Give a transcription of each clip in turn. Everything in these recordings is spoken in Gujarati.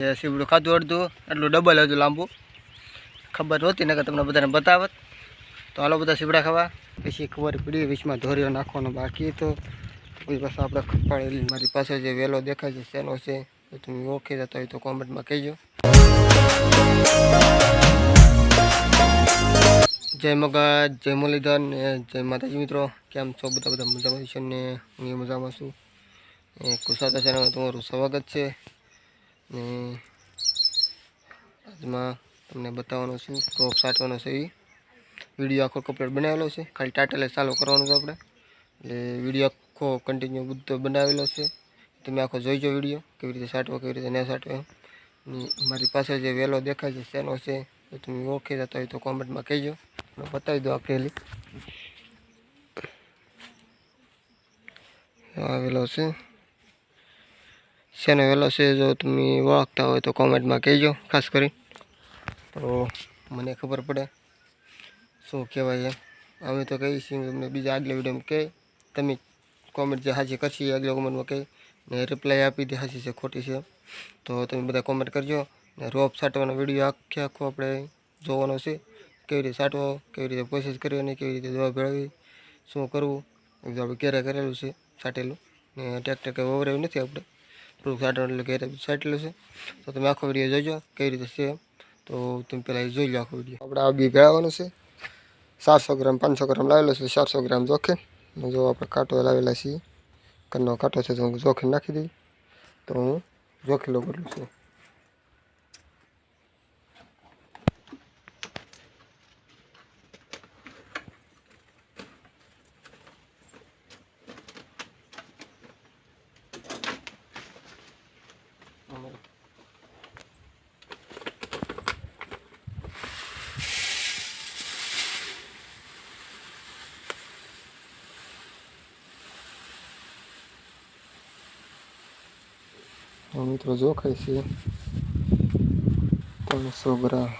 સીવડું ખાધું અડધું, એટલું ડબલ હતું લાંબુ. ખબર નહોતી, નકર તમને બધાને બતાવત. તો હાલો બધા સીવડા ખાવા. પછી ખબર પડી વીચમાં ધોરીઓ નાખવાનો બાકી તો પછી પાછું આપણે ખપાડેલી મારી પાસે જે વેલો દેખાય છે, સેલો છે, એ તમે ઓળખી જતા હોય તો કોમેન્ટમાં કહેજો. જય મગજ જય મુરલીધર ને જય માતાજી મિત્રો. કેમ છો બધા? બધા મજામાં છે ને? હું મજામાં છું. એ કુશાતા ચેનલમાં તમારું સ્વાગત છે. ને આજમાં તમને બતાવવાનો છું ક્રોપ સાટવાનો છે એ વીડિયો આખો કમ્પ્લીટ બનાવેલો છે. ખાલી ટાટલે ચાલુ કરવાનું છે આપણે. એટલે વીડિયો આખો કન્ટિન્યુ બધો બનાવેલો છે. તમે આખો જોઈજો વીડિયો કેવી રીતે સાટવો, કેવી રીતે ન સાટવો મારી પાસે જે વેલો દેખાય છે, શેનો છે, એ તમે ઓળખી જતા હોય તો કોમેન્ટમાં કહેજો. બતાવી દો આખેલી આવેલો છે. શેનો વેલો છે જો તમે ઓળખતા હોય તો કોમેન્ટમાં કહેજો, ખાસ કરી તો મને ખબર પડે શું કહેવાય એમ. અમે તો કહીએ છીએ, તમને બીજા આગલા વિડીયોમાં કહે, તમે કોમેન્ટ જે હાજી કરશી એ આગલા કોમેન્ટમાં કહે, ને રિપ્લાય આપી દે હાજી છે, ખોટી છે તો તમે બધા કોમેન્ટ કરજો, ને રોપ છાંટવાનો વીડિયો આખે આખો આપણે જોવાનો છે. કેવી રીતે સાટવો, કેવી રીતે પ્રોસેસ કરવાની કેવી રીતે દવા ભેળવી, શું કરવું આપણે ક્યારે કરેલું છે છાંટેલું ને ટ્રેક્ટર કંઈ વવરાયું નથી આપણે. થોડુંક છાંટવાનું એટલે રીતે છાંટેલું છે. તો તમે આખો વીડિયો જોજો, કઈ રીતે છે. તો તમે પહેલાં જોઈ લો આખો વીડિયો આપણે આ બી ભેળવવાનું છે. ચારસો ગ્રામ, પાંચસો ગ્રામ લાવેલો છે ચારસો ગ્રામ જોખે. જો આપણે કાંટો લાવેલા છીએ. કન્નો કાંટો છે, તો હું જોખે નાખી દઈ તો હું જોખેલો કરેલું છું હવે મિત્રો જોખાય છે ત્રણસો ગ્રામ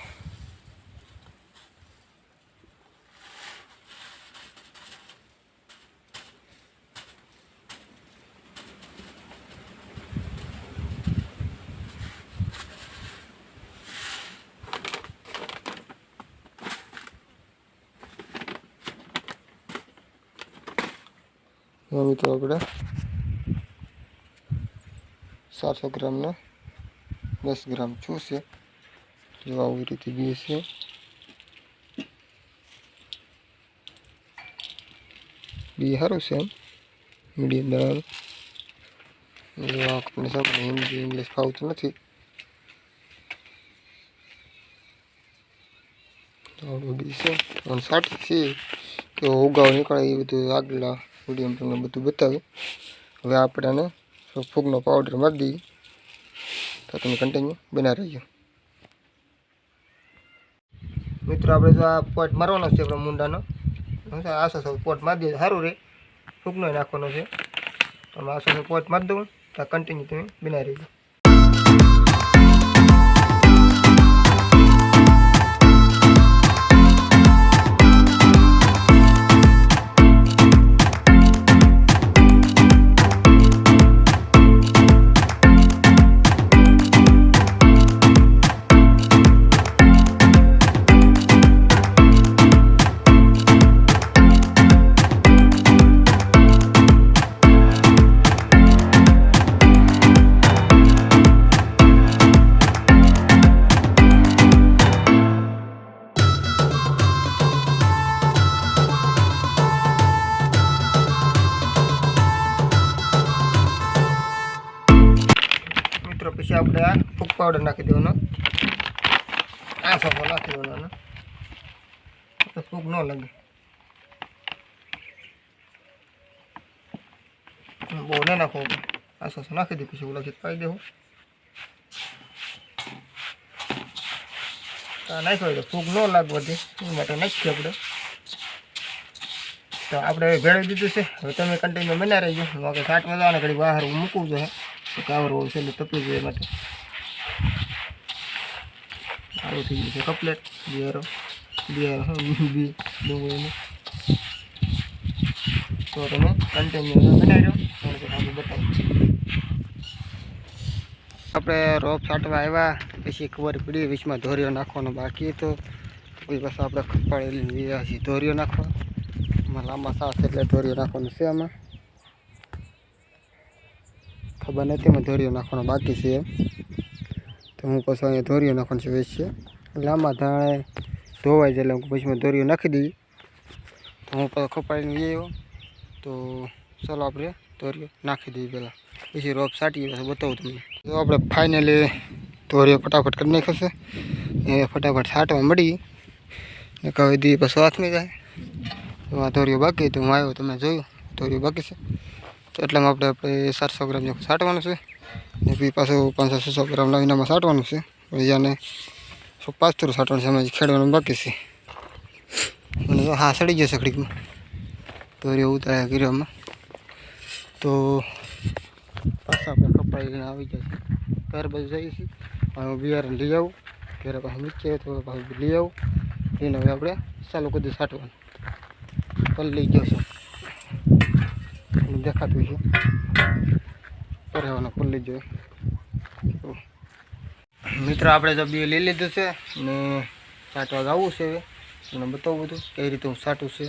મિત્રો આપણે ચારસો ગ્રામના દસ ગ્રામ છે. જો આવી રીતે બી છે. બી સારું છે એમ. મીડિયમ દાણાનું જો આપણને હિન્દી, ઇંગ્લિશ ફાવતું નથી. તો બી છે. પણ સાઠ છે. કે ઉગાવ નીકળે એ બધું આગલા વીડિયો તમને બધું બતાવ્યું હવે આપણે આને ફૂગનો પાવડર મારી દઈએ. તો તમે કન્ટિન્યુ બના રહીજો. મિત્રો, આપણે જો આ પોટ મારવાનો છે આપણે મુંડાનો. આસો સૌ પોટ મારી દઈએ સારું રહે ફૂગનો નાખવાનો છે. તો આસો સૌ પોટ મારી દઉં. તો કન્ટિન્યુ તમે બના રહીજો. આપણે આ ફૂગ પાવડર નાખી દેવાનો. આ સોફો નાખી દેવાનો. તો ન લાગે. બહુ ન નાખો આ સોસો નાખી દે પછી ઓલા પાઈ દેવું નાખ્યો તો ફૂગ ન લાગવા દે એ માટે નાખીએ આપણે. તો આપણે ભેળવી દીધું છે. હવે તમે કન્ટિન્યુ બના રહીજો. બાકી ઘાટમાં જવાના, ઘડી બહાર મૂકવું જોઈએ કાવર હોય છે એટલે તપી જાય માટે. સારું થઈ ગયું છે કપલેટ બિયારો બિયારો બી ડુંગળીનું તો તમે કન્ટિન્યુ બનાવી દો આપણે બતાવું આપણે રોપ છાંટવા આવ્યા પછી ખબર પડી વીચમાં ધોરીઓ નાખવાનો બાકી તો પછી પાછા આપણે છીએ ધોરીઓ નાખવા. લાંબા સાસ એટલે ધોરીઓ નાખવાનું છે આમાં. ખબર નથી, એમાં ધોરીઓ નાખવાનો બાકી છે. તો હું પછી અહીંયા ધોરીઓ નાખવાનું છે વેચ લાંબા ધાણે ધોવાઈ જાય એટલે પછી મેં ધોરીઓ નાખી દઈ તો હું પછી ખપાડીને લઈ તો ચાલો આપણે ધોરીઓ નાખી દઈએ પહેલાં. પછી રોપ સાટી બતાવું તમને. તો આપણે ફાઇનલી ધોરીઓ ફટાફટ કરી નાખશે. એ ફટાફટ સાટવા મળી ને કહી દઈએ પછી હાથમાં જાય. તો આ ધોરીઓ બાકી તો હું આવ્યો, તમે જોયું, ધોરીઓ બાકી છે. તો એટલામાં આપણે આપણે સાતસો ગ્રામ જેવું છાંટવાનું છે. ને પછી પાછું પાંચસો છસો ગ્રામ લાવીનામાં છાંટવાનું છે. બીજાને સો થોડું છાંટવાનું છે અમે ખેડવાનું બાકી છે. મને તો હા, સડી જશે ખડીકમાં ધોરીઓ ઉતાર્યા ગીરામાં તો પાછા આપણે કપાઈને આવી જશે ઘર બાજુ જઈએ છીએ. હું બિયારણ લઈ આવું. ઘરે પાછું નીચે તો પાછું લઈ આવું. એને હવે આપણે ચાલુ દઈએ છાંટવાનું પલ લઈ દેખાતું છે. પહેરવાનો ખુલ્લી જોઈએ મિત્રો, આપણે જો બી લઈ લીધું છે ને સાટવા ગાવું છે હવે. તમને બતાવું બધું કઈ રીતે હું સાટું છે.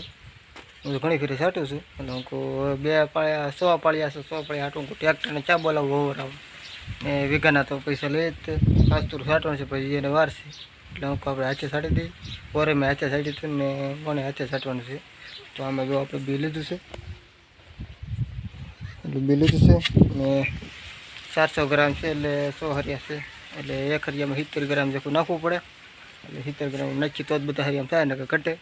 હું ઘણી ફેરી સાટું છું. એટલે હું બે પાળ્યા, સો પાળ્યા છે, સો પાળ્યા હાટું. ટ્રેક્ટરને ચા બોલાવું વવરાવું ને વીઘાના તો પૈસા લઈ જ સાસ્તુર છાંટવાનું છે, પછી એને વાર એટલે હું આપણે હાથે સાટી દઈએ ઓરે મેં હાથે સાટી હતું ને મને હાથે છાંટવાનું છે. તો આમાં જો આપણે બી લીધું છે. બી લીધું છે અને ચારસો ગ્રામ છે એટલે સો હરિયા છે. એટલે એક હરિયામાં સિત્તેર ગ્રામ જેટલું નાખવું પડે. એટલે સિત્તેર ગ્રામ નાખી તો જ બધા હરિયામાં થાય ને કે ઘટે.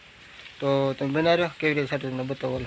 તો તમે બનાવ્યો? કેવી રીતે સાથે તમને બતાવો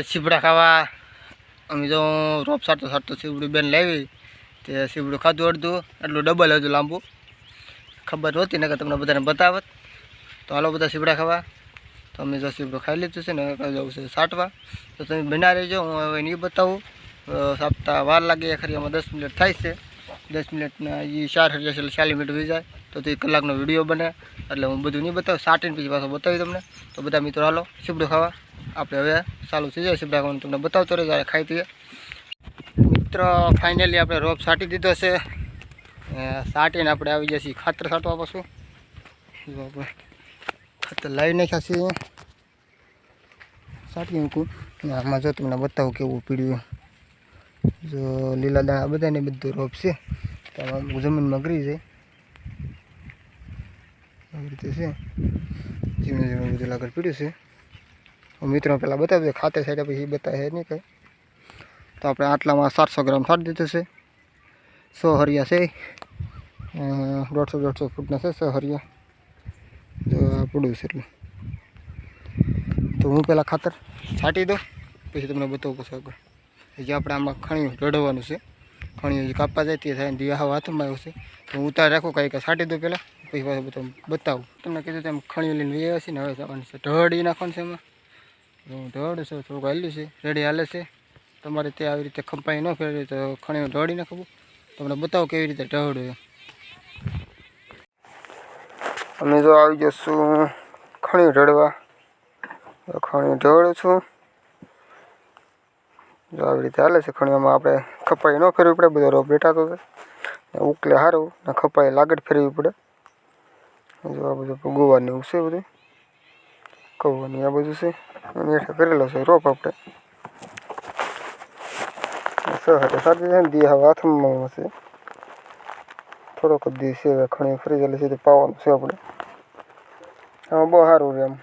બધા સીબડા ખાવા. અમે તો રોપ સારતો સારતો સીબડું બેન લાવી, તે સીબડું ખાધું અડધું એટલું ડબલ હતું લાંબુ. ખબર હોતી, નકર તમને બધાને બતાવત. તો હાલો બધા સીપડા ખાવા. તો અમે જો સીપડું ખાઈ લીધું છે ને જવું છે સાટવા. તો તમે બના રહેજો, હું હવે નહીં બતાવું. સાપતા વાર લાગે ખરી આમાં દસ મિનિટ થાય છે. દસ મિનિટના એ ચાર હજાર એટલે ચાલીસ મિનિટ વી જાય. તો તે કલાકનો વીડિયો બને. એટલે હું બધું નહીં બતાવું, સાટીને પછી પાછો બતાવી તમને. તો બધા મિત્રો હાલો સીબડું ખાવા. આપણે હવે ચાલુ થઈ જાય સીબડા ખાવાનું તમને બતાવતો રહે જ્યારે ખાઈ દઈએ મિત્ર ફાઇનલી આપણે રોપ સાટી દીધો છે. સાટીને આપણે આવી જઈએ ખાતર છાંટવા પાછું. આપણે ખાતર લાવી નાખ્યા છીએ. સાટી મૂકું. આમાં જો તમને બતાવું કેવું પીડ્યું. જો લીલા દાણા બધાને બધું રોપ છે. તો આમાં જમીનમાં કરી જાય આવી રીતે છે. ધીમે ધીમે બધું લાગડ પીડ્યું છે. મિત્રો પહેલાં બતાવી દઉં ખાતે સાઈડે પછી બતાવે નહીં કંઈ? તો આપણે આટલામાં સાતસો ગ્રામ છાંટ દીધું છે. સો હરિયા છે દોઢસો દોઢસો ફૂટના છે સો હરિયા જો પડ્યું છે એટલે. તો હું પહેલાં ખાતર છાંટી દઉં, પછી તમને બતાવું પછી આગળ. જે આપણે આમાં ખણિયું રડવાનું છે, ખણિયું હજી કાપવા જાય તે થાય દિયા હવા હાથમાં આવ્યું છે. તો હું ઉતાર રાખું, કાંઈ કાંઈ છાંટી દઉં પહેલાં પછી પાછું બતાવું. તમને કીધું તેમ ખણિયું લઈને છે ને હવે જવાનું છે. ઢળી નાખવાનું છે એમાં. હું ઢળ છે, થોડુંક હાલ્યું છે, રેડી હાલે છે. તમારે તે આવી રીતે ખંપાઈ ન ફેરવી તો ખણી દોડી નાખવું તમને બતાવો કેવી રીતે ઢળું અમે જો આવી જશું ખણી ઢળવા ખણી ઢળું છું. જો આવી રીતે હાલે છે, ખણીઓમાં આપણે ખપાઈ ન ફેરવી પડે, બધો રોપ બેઠાતો છે. ઉકલે સારું ને ખપાઈ લાગડ ફેરવી પડે. જો આ બધું ગોવાની એવું છે બધું. કૌવાની આ બાજુ છે. એની હેઠળ કરેલો છે રોપ આપણે. સાચી છે દી હવે હાથમાં છે. થોડોક દિવસ છે ખણી ફરી ગયેલી છે, તે પાવાનું છે આપણે. આમાં બહુ સારું રહે એમ.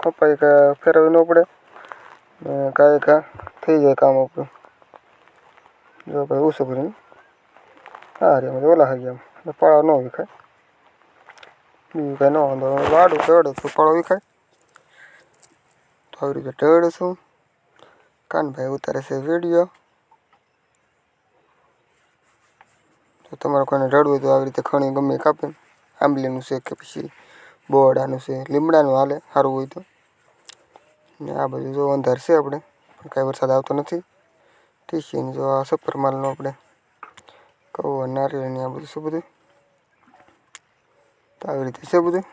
કપાઈ કે ફેરવી ન પડે. ને કાંઈ કાં થઈ જાય કામ આપણું. જો ભાઈ ઓછું કરીને. હા રે ઓલા ગયા એમ. પાળા ન વિખાય. બીજું કાંઈ ન વાંધો. વાડું તો પાળો વિખાય? રીતે ઢળું છું કાનભાઈ ઉતારે છે વીડિયો તો તમારે કોઈને રડવું હોય તો આવી રીતે ખણી ગમે કાપે આંબલીનું છે કે પછી બોરડાનું છે લીમડાનું હાલે સારું હોય તો ને આ બાજુ જો અંધાર છે આપણે પણ કાંઈ વરસાદ આવતો નથી ટીસીને જો આ સફર માલનો આપણે કહો નારિયેળની આ બધું છે બધું તો આવી રીતે છે બધું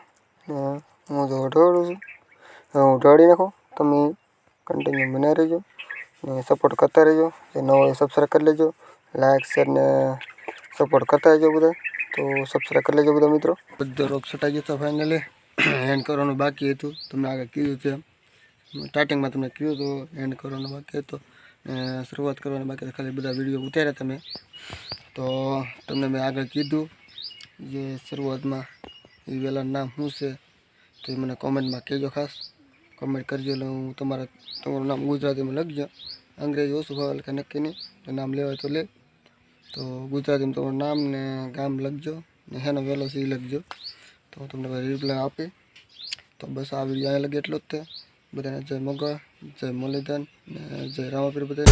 ને હું જો ઢળું છું હું ઢળી નાખું તમે કન્ટિન્યુ બના રહેજો ને સપોર્ટ કરતા રહેજો. જે નવો હોય સબસ્ક્રાઈબ કરી લેજો. લાઇક શેર ને સપોર્ટ કરતા રહેજો બધા. તો સબસ્ક્રાઈબ કરી લેજો બધા મિત્રો. બધો રોગ છટાઈ ગયો તો ફાઇનલી એન્ડ કરવાનું બાકી હતું. તમને આગળ કીધું છે સ્ટાર્ટિંગમાં તમને કીધું હતું એન્ડ કરવાનું બાકી હતો. ને શરૂઆત કરવાની બાકી હતી. ખાલી બધા વીડિયો ઉતાર્યા તમે. તો તમને મેં આગળ કીધું જે શરૂઆતમાં એ વહેલા નામ શું છે, તો એ મને કોમેન્ટમાં કહેજો ખાસ. કોમેન્ટ કરજો એટલે હું તમારા તમારું નામ ગુજરાતીમાં લખજો અંગ્રેજી ઓછું ભાવે એટલે નક્કી નહીં તો નામ લેવાય તો લે તો ગુજરાતીમાં તમારું નામ ને ગામ લખજો ને હેનો વહેલો છે એ લખજો તો હું તમને રિપ્લાય આપી તો બસ આ વીડિયો અહીંયા લગે એટલો જ તે બધાને જય મોગલ જય મુરલીધન ને જય રામાપીર બધા